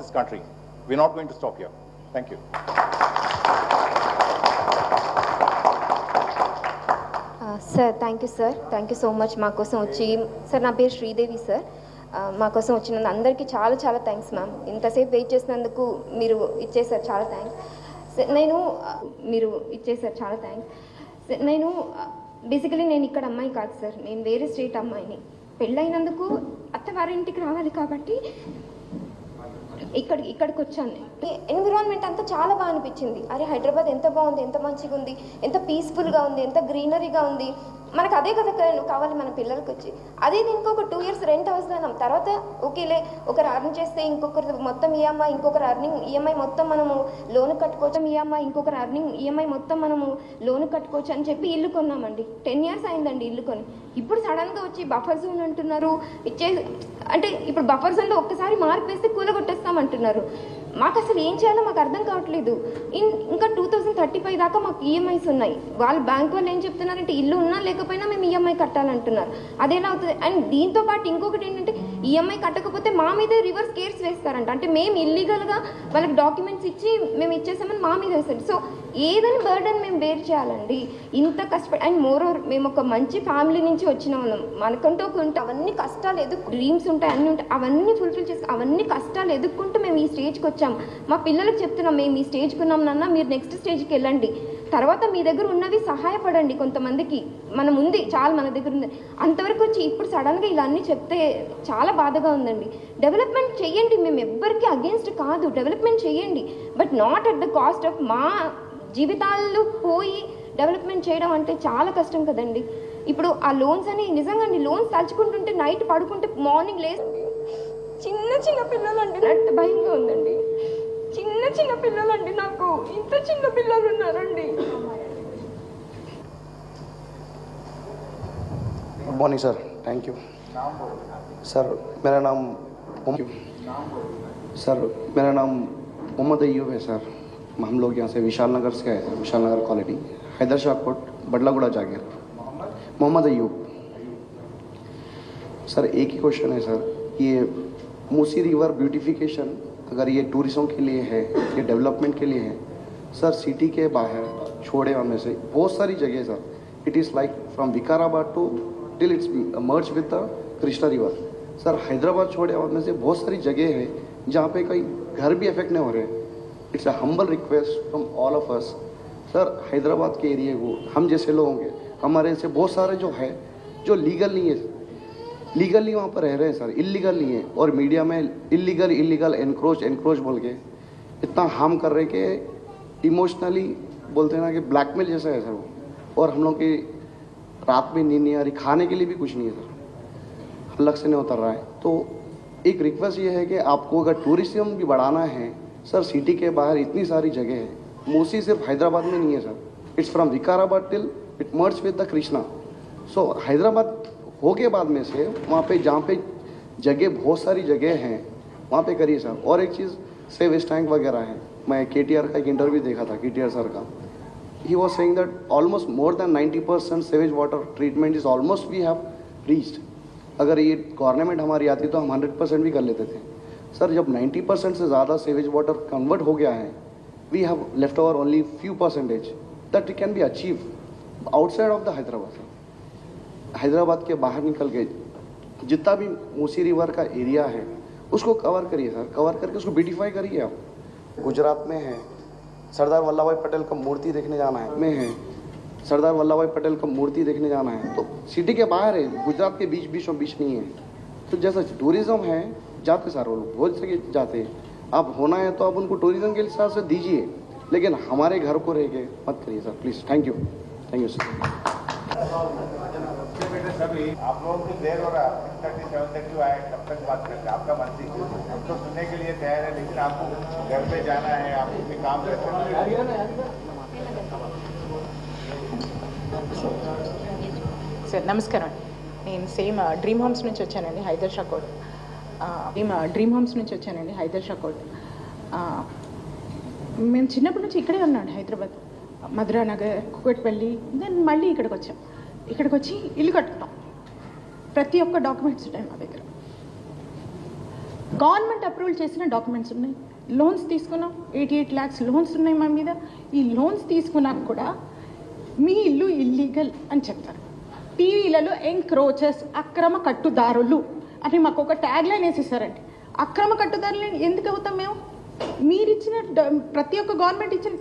this country. We're not going to stop here. Thank you. Sir thank you sir thank you so much మా కోసం వచ్చి sir నా పేరు Sridevi sir మాకోసం uh, మా కోసం అందరికీ చాలా చాలా థ్యాంక్స్ మ్యామ్ ఇంతసేపు వెయిట్ చేసినందుకు మీరు ఇచ్చేసారు చాలా థ్యాంక్స్ సార్ నేను uh, మీరు ఇచ్చేసారు చాలా థ్యాంక్స్ సార్ నేను uh, బేసికలీ నేను ఇక్కడ అమ్మాయి కాదు సార్ నేను వేరే స్టేట్ అమ్మాయిని. పెళ్ళైనందుకు అత్తవారింటికి రావాలి కాబట్టి ఇక్కడ ఇక్కడికి వచ్చాను. ఎన్విరాన్మెంట్ అంతా చాలా బాగా అనిపించింది. అరే హైదరాబాద్ ఎంత బాగుంది ఎంత మంచిగా ఉంది ఎంత పీస్ఫుల్గా ఉంది ఎంత గ్రీనరీగా ఉంది. మనకు అదే కదా కావాలి మన పిల్లలకి వచ్చి. అదే దీనికి ఒక టూ ఇయర్స్ రెంట్ అవసరం తర్వాత ఓకేలే ఒకరు అర్న్ చేస్తే ఇంకొకరు మొత్తం ఈఎంఐ ఇంకొకరు అర్నింగ్ ఈఎంఐ మొత్తం మనము లోన్ కట్టుకోవచ్చు. ఈఎంఐ ఇంకొకరు అర్నింగ్ ఈఎంఐ మొత్తం మనము లోన్ కట్టుకోవచ్చు అని చెప్పి ఇల్లు కొన్నామండి. టెన్ ఇయర్స్ అయిందండి ఇల్లు కొని. ఇప్పుడు సడన్గా వచ్చి బఫర్ జోన్ అంటున్నారు. ఇచ్చే అంటే ఇప్పుడు బఫర్ జోన్లో ఒక్కసారి మార్పు వేస్తే చేస్తామంటున్నారు. మాకు అసలు ఏం చేయాలో మాకు అర్థం కావట్లేదు. ఇన్ ఇంకా టూ థౌజండ్ థర్టీ ఫైవ్ దాకా మాకు ఈఎంఐస్ ఉన్నాయి. వాళ్ళు బ్యాంక్ వాళ్ళు ఏం చెప్తున్నారంటే ఇల్లు ఉన్నా లేకపోయినా మేము ఈఎంఐ కట్టాలంటున్నారు. అదేలా అవుతుంది. అండ్ దీంతో పాటు ఇంకొకటి ఏంటంటే ఈఎంఐ కట్టకపోతే మా మీద రివర్స్ కేర్స్ వేస్తారంట. అంటే మేము ఇల్లీగల్గా వాళ్ళకి డాక్యుమెంట్స్ ఇచ్చి మేము ఇచ్చేసామని మా మీద వేస్తారు. సో ఏదని బర్డన్ మేము బేర్ చేయాలండి. ఇంత కష్టపడి అండ్ మోర్ ఓవర్ మేము ఒక మంచి ఫ్యామిలీ నుంచి వచ్చిన వాళ్ళం. మనకంటూ ఒక ఉంటే అవన్నీ కష్టాలు ఎదుర్కొ డ్రీమ్స్ ఉంటాయి అన్నీ ఉంటాయి. అవన్నీ ఫుల్ఫిల్ చేసి అవన్నీ కష్టాలు ఎదుర్కొంటూ మేము ఈ స్టేజ్కి వచ్చి. మా పిల్లలకు చెప్తున్నాం మేము ఈ స్టేజ్కి ఉన్నాం నాన్న మీరు నెక్స్ట్ స్టేజ్కి వెళ్ళండి. తర్వాత మీ దగ్గర ఉన్నవి సహాయపడండి కొంతమందికి. మనం ఉంది చాలా మన దగ్గర ఉంది. అంతవరకు వచ్చి ఇప్పుడు సడన్గా ఇలా అన్నీ చెప్తే చాలా బాధగా ఉందండి. డెవలప్మెంట్ చేయండి మేము ఎవ్వరికి అగేన్స్ట్ కాదు. డెవలప్మెంట్ చేయండి but not at the cost of మా జీవితాలు పోయి డెవలప్మెంట్ చేయడం అంటే చాలా కష్టం కదండి. ఇప్పుడు ఆ లోన్స్ అని నిజంగా లోన్స్ తలుచుకుంటుంటే నైట్ పడుకుంటే మార్నింగ్ లేసి చిన్న చిన్న పిల్లలండి అంటే భయంగా ఉందండి. చిన్న చిన్న పిల్లలండి నాకు ఇంత చిన్న పిల్లలు ఉన్నారండి good morning sir thank you sir मेरा नाम मोहम्मद- सर मेरा नाम मोहम्मद अयूब है सर हम लोग यहाँ से विशाल नगर से आए थे विशाल नगर कॉलोनी हैदर शाह कोट बडलागुड़ा जागीर मोहम्मद अयूब सर एक ही क्वेश्चन है सर ये मूसी रिवर ब्यूटिफिकेशन अगर ये टूरिज़्म के लिए है, ये डेवलपमेंट के लिए है, सर, सिटी के बाहर छोड़े में से बहुत सारी जगह sir. It is like from Vikarabad to till it's merge with the Krishna river sir Hyderabad छोड़े में से बहुत सारी जगह है, जहाँ पे कई घर भी अफेक्ट नहीं हो रहे। It's a humble request from all of us sir Hyderabad के एरिए को हम जैसे लोग होंगे, हमारे ऐसे बहुत सारे जो है, जो लीगल नहीं है लीगली वहाँ पर रह रहे हैं सर इलीगल नहीं है. और मीडिया में इलीगल इलीगल एनक्रोच एनक्रोच बोल के इतना हार्म कर रहे कि इमोशनली बोलते हैं ना कि ब्लैकमेल जैसा है सर वो. और हम लोग की रात में नींद नहीं आ रही. खाने के लिए भी कुछ नहीं है सर अलग से नहीं उतर रहा है. तो एक रिक्वेस्ट ये है कि आपको अगर टूरिज़्म भी बढ़ाना है सर सिटी के बाहर इतनी सारी जगह है. मोसी सिर्फ़ हैदराबाद में नहीं है sir it's from Vikarabad till it merge with the Krishna so Hyderabad हो के बाद में से, वहाँ पे जहाँ पे जगह, बहुत सारी जगह हैं, वहाँ पे करिए सर और एक चीज़ सेवेज टैंक वगैरह है। मैं के का एक इंटरव्यू देखा था के सर का। He was saying that almost more than 90% sewage water treatment is almost we have reached अगर ये गवर्नमेंट हमारी आती तो हम 100 परसेंट भी कर लेते थे। सर जब 90 परसेंट से ज़्यादा सेवेज वाटर कन्वर्ट हो गया है we have left over only few percentage that can be achieve outside of the Hyderabad Hyderabad के बाहर निकल के जितना भी मूसी रिवर का एरिया है उसको कवर करिए सर। कवर करके उसको ब्यूटीफाई करिए आप। गुजरात में है। सरदार वल्लभ भाई पटेल का मूर्ति देखने जाना है। में है। सरदार वल्लभ भाई पटेल का मूर्ति देखने जाना है। तो सिटी के बाहर है गुजरात के बीच बीच बीचों बीच नहीं है। तो जैसा टूरिज़्म है जाते सारे लोग। बहुत जगह जाते हैं। आप होना है तो आप उनको टूरिज़्म के हिसाब से दीजिए। लेकिन हमारे घर को रह के मत करिए sir please thank you thank you sir सभी आप लोगों को देर हो रहा है थर्टी सेवन तक क्यों आए कब तक बात करते हैं आपका मर्जी हम तो सुनने के लिए तैयार है लेकिन आपको घर पे जाना है आपको भी काम करते సార్ నమస్కారం నేను సేమ్ డ్రీమ్ హోమ్స్ నుంచి వచ్చానండి హైదర్ షా కోట్ మేము డ్రీమ్ హోమ్స్ నుంచి వచ్చానండి హైదర్ షా కోట్ ఆ, మేము చిన్నప్పటి నుంచి ఇక్కడే ఉన్నాం హైదరాబాద్ మధురా నగర్ కుకట్పల్లి దెన్ మళ్ళీ ఇక్కడికి వచ్చాం ఇక్కడికి వచ్చి ఇల్లు కట్టుకున్నాం ప్రతి ఒక్క డాక్యుమెంట్స్ ఉంటాయి మా దగ్గర. గవర్నమెంట్ అప్రూవల్ చేసిన డాక్యుమెంట్స్ ఉన్నాయి. లోన్స్ తీసుకున్నాం. ఎయిటీ ఎయిట్ ల్యాక్స్ లోన్స్ ఉన్నాయి మా మీద. ఈ లోన్స్ తీసుకున్నాక కూడా మీ ఇల్లు ఇల్లీగల్ అని చెప్తారు. టీవీలలో ఎంక్రోచెస్ అక్రమ కట్టుదారులు అని మాకు ఒక ట్యాగ్ లైన్ వేసేసారండి. అక్రమ కట్టుదారులు ఎందుకు అవుతాం మేము? మీరు ఇచ్చిన ప్రతి ఒక్క గవర్నమెంట్ ఇచ్చిన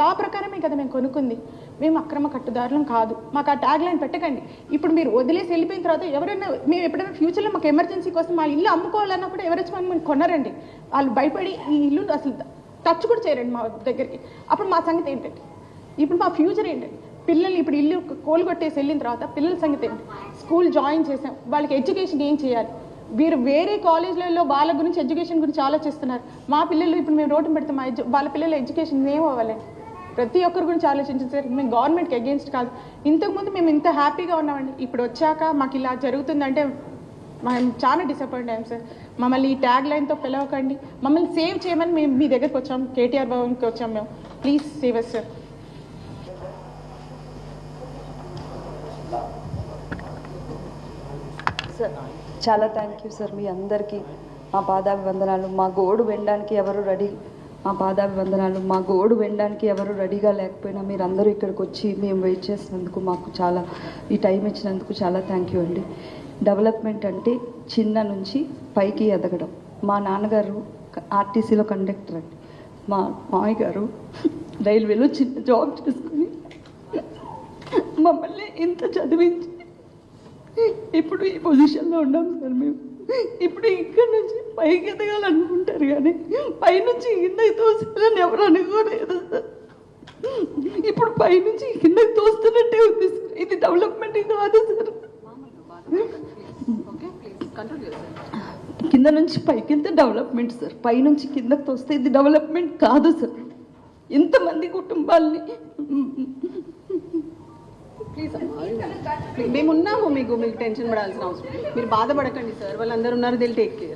లా ప్రకారమే కదా మేము కొనుక్కుంది. మేము అక్రమ కట్టుదారులం కాదు. మాకు ఆ ట్యాగ్ లైన్ పెట్టకండి. ఇప్పుడు మీరు వదిలేసి వెళ్ళిపోయిన తర్వాత ఎవరైనా మేము ఎప్పుడైనా ఫ్యూచర్లో మాకు ఎమర్జెన్సీ కోసం మా ఇల్లు అమ్ముకోవాలన్నా కూడా ఎవరు మనం కొనరండి. వాళ్ళు భయపడి ఈ ఇల్లు అసలు టచ్ కూడా చేయరండి మా దగ్గరికి. అప్పుడు మా సంగతి ఏంటండి? ఇప్పుడు మా ఫ్యూచర్ ఏంటండి? పిల్లల్ని ఇప్పుడు ఇల్లు కోలుగొట్టేసి వెళ్ళిన తర్వాత పిల్లల సంగతి ఏంటి? స్కూల్ జాయిన్ చేసాం. వాళ్ళకి ఎడ్యుకేషన్ ఏం చేయాలి? వీరు వేరే కాలేజ్లలో వాళ్ళ గురించి ఎడ్యుకేషన్ గురించి ఆలోచిస్తున్నారు. మా పిల్లలు ఇప్పుడు మేము రోడ్డు పెడితే మా వాళ్ళ పిల్లల ఎడ్యుకేషన్ ఏం అవ్వాలండి ప్రతి ఒక్కరి గురించి ఆలోచించారు సార్ మేము గవర్నమెంట్కి అగేన్స్ట్ కాదు. ఇంతకుముందు మేము ఇంత హ్యాపీగా ఉన్నామండి. ఇప్పుడు వచ్చాక మాకు ఇలా జరుగుతుందంటే మేము చాలా డిసప్పాయింట్ అయ్యాం సార్. మమ్మల్ని ఈ ట్యాగ్ లైన్తో పిలవకండి. మమ్మల్ని సేవ్ చేయమని మేము మీ దగ్గరికి వచ్చాం. కేటీఆర్ భవన్కి వచ్చాం మేము. Please save us sir sir చాలా థ్యాంక్ యూ సార్ మీ అందరికీ మా పాదాభివందనాలు. మా గోడు వినడానికి ఎవరు రెడీ మా పాదాభివందనాలు. మా గోడు వినడానికి ఎవరు రెడీగా లేకపోయినా మీరు అందరూ ఇక్కడికి వచ్చి మేము వెయిట్ చేసినందుకు మాకు చాలా ఈ టైం ఇచ్చినందుకు చాలా థ్యాంక్ యూ అండి. డెవలప్మెంట్ అంటే చిన్న నుంచి పైకి ఎదగడం. మా నాన్నగారు ఆర్టీసీలో కండక్టర్ అండి. మా మామయ్య గారు రైల్వేలో చిన్న జాబ్ చేసుకుని మమ్మల్ని ఇంత చదివించి ఇప్పుడు ఈ పొజిషన్లో ఉన్నాం సార్ మేము. ఇప్పుడు ఇక్కడ నుంచి పైకి ఎదగాలనుకుంటారు కానీ పైనుంచి కిందకి తోసాలని ఎవరు అనుకోలేదు. సార్ ఇప్పుడు పైనుంచి కిందకి తోస్తున్నట్టే ఉంది సార్. ఇది డెవలప్మెంట్ కాదు సార్. కింద నుంచి పైకి వెళ్తే డెవలప్మెంట్ సార్. పైనుంచి కిందకి తోస్తే ఇది డెవలప్మెంట్ కాదు సార్. ఎంతమంది కుటుంబాల్ని మేము ఉన్నాము మీకు మీకు టెన్షన్ పడాల్సిన అవసరం మీరు బాధపడకండి సార్. వాళ్ళందరూ ఉన్నారు దిల్ టేక్ కేర్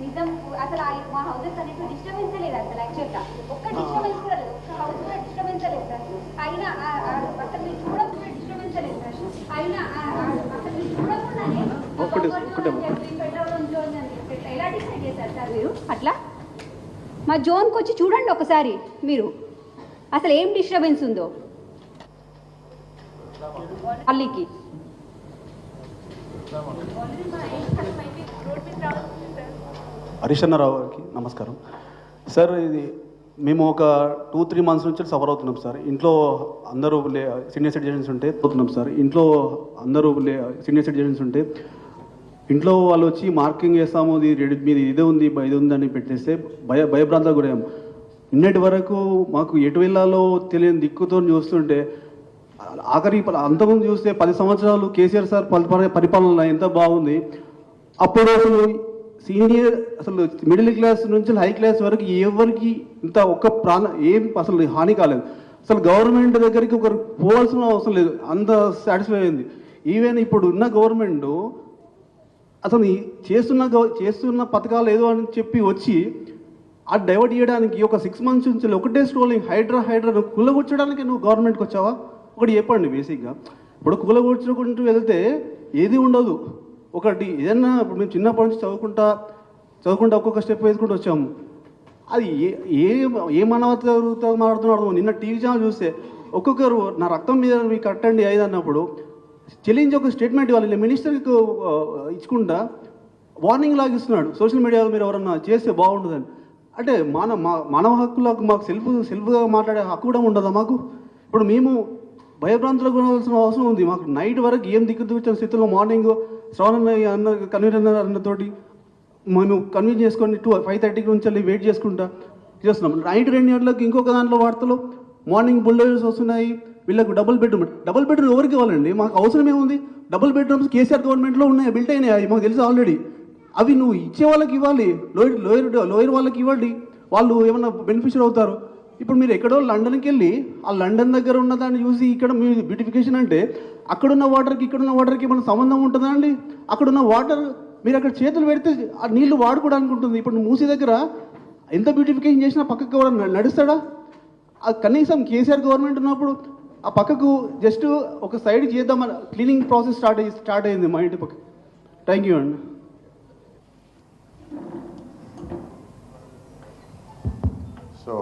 నిజం అసలు ఆ- మా హౌసెస్ అనేది డిస్టర్బెన్స్ లేదు అసలు యాక్చువల్గా ఒక్క డిస్టర్బెన్స్ కూడా లేదు. ఒక్క హౌస్ కూడా డిస్టర్బెన్స్ లేదు సార్. అయినా అసలు మీరు చూడకుండా డిస్టర్బెన్స్ లేదు సార్. అయినా అసలు మీరు చూడకుండానే. పెట్రోల్ జోన్ ఎలా డిసైడ్ చేశారు సార్ మీరు? అట్లా? మా జోన్కి వచ్చి చూడండి ఒకసారి మీరు. అసలు ఏం డిస్టర్బెన్స్ ఉందో? అల్లికి హరిశన్నరావు గారికి నమస్కారం. సార్ ఇది మేము ఒక టూ త్రీ మంత్స్ నుంచి సఫర్ అవుతున్నాం సార్. ఇంట్లో అందరూ లే సీనియర్ సిటిజన్స్ ఉంటే పోతున్నాం సార్. ఇంట్లో అందరూ లే సీనియర్ సిటిజన్స్ ఉంటే ఇంట్లో వాళ్ళు వచ్చి మార్కింగ్ చేస్తాము ఇది రెడీ మీది ఇదే ఉంది ఇది ఉందని పెట్టేస్తే భయ భయభ్రాంతాలు గురయ్యాం నిన్నటి వరకు మాకు ఎటు వెళ్ళాలో తెలియని దిక్కుతో చూస్తుంటే ఆఖరి అంతకుముందు చూస్తే పది సంవత్సరాలు కేసీఆర్ సార్ పరిపాలన ఎంత బాగుంది అప్పుడు అసలు సీనియర్ అసలు మిడిల్ క్లాస్ నుంచి హై క్లాస్ వరకు ఎవరికి ఇంత ఒక్క ప్రాణ ఏం అసలు హాని కాలేదు. అసలు గవర్నమెంట్ దగ్గరికి ఒకరు పోవాల్సిన అవసరం లేదు. అంత సాటిస్ఫై అయింది. ఈవెన్ ఇప్పుడు ఉన్న గవర్నమెంట్ అసలు ఈ చేస్తున్న చేస్తున్న పథకాలు ఏదో అని చెప్పి వచ్చి ఆ డైవర్ట్ చేయడానికి ఒక సిక్స్ మంత్స్ నుంచి ఒకటే స్ట్రోలింగ్ హైడ్రా హైడ్రా నువ్వు కూలగొచ్చడానికి నువ్వు గవర్నమెంట్కి వచ్చావా? ఒకటి చెప్పండి బేసిక్గా ఇప్పుడు కూలగొచ్చుకుంటూ వెళ్తే ఏది ఉండదు. ఒకటి ఏదన్నా ఇప్పుడు మేము చిన్నప్పటి నుంచి చదువుకుంటా చదువుకుంటా ఒక్కొక్క స్టెప్ వేసుకుంటూ వచ్చాము. అది ఏ ఏ ఏ మానవత మాట్లాడుతున్నాడు నిన్న టీవీ ఛానల్ చూస్తే ఒక్కొక్కరు నా రక్తం మీద మీకు కట్టండి ఐదు అన్నప్పుడు చెల్లించి ఒక స్టేట్మెంట్ ఇవ్వాలి మినిస్టర్కి ఇచ్చుకుంటా వార్నింగ్ లాగా ఇస్తున్నాడు. సోషల్ మీడియాలో మీరు ఎవరన్నా చేస్తే బాగుంటుందని. అంటే మన మా- మానవ హక్కులకు మాకు సెల్ఫ్ సెల్ఫ్గా మాట్లాడే హక్కు కూడా ఉండదా మాకు? ఇప్పుడు మేము భయభ్రాంతులకు ఉండాల్సిన అవసరం ఉంది. మాకు నైట్ వరకు ఏం దిక్కు దిగుతున్న స్థితిలో మార్నింగ్ శ్రవణ అన్న కన్వీనర్ అన్నతోటి మేము కన్విన్స్ చేసుకొని టూ ఫైవ్ థర్టీకి నుంచి వెళ్ళి వెయిట్ చేసుకుంటా. చేస్తున్నాం. నైట్ రెండు గంటలకు ఇంకొక దాంట్లో వార్తలు మార్నింగ్ బుల్డోజర్స్ వస్తున్నాయి వీళ్ళకు డబుల్ బెడ్రూమ్ డబుల్ బెడ్రూమ్ ఎవరికి ఇవ్వాలండి? మాకు అవసరం ఏముంది డబుల్ బెడ్రూమ్స్ కేసీఆర్ గవర్నమెంట్లో ఉన్నాయి బిల్ట్ అయినాయి మాకు తెలుసు ఆల్రెడీ అవి నువ్వు ఇచ్చే వాళ్ళకి ఇవ్వాలి లోయర్ లోయర్ లోయర్ వాళ్ళకి ఇవ్వండి. వాళ్ళు ఏమన్నా బెనిఫిషియర్ అవుతారు? ఇప్పుడు మీరు ఎక్కడో లండన్కి వెళ్ళి ఆ లండన్ దగ్గర ఉన్న దాన్ని చూసి ఇక్కడ మీ బ్యూటిఫికేషన్ అంటే అక్కడున్న వాటర్కి ఇక్కడున్న వాటర్కి ఏమైనా సంబంధం ఉంటుందా అండి? అక్కడున్న వాటర్ మీరు అక్కడ చేతులు పెడితే ఆ నీళ్ళు వాడుకోవడానికి ఉంటుంది. ఇప్పుడు మూసీ దగ్గర ఎంత బ్యూటిఫికేషన్ చేసినా పక్కకు కూడా నడుస్తాడా? కనీసం కేసీఆర్ గవర్నమెంట్ ఉన్నప్పుడు ఆ పక్కకు జస్ట్ ఒక సైడ్ చేద్దామని క్లీనింగ్ ప్రాసెస్ స్టార్ట్ అయ్యి స్టార్ట్ అయింది మా ఇంటి పక్క. థ్యాంక్ యూ అండి సో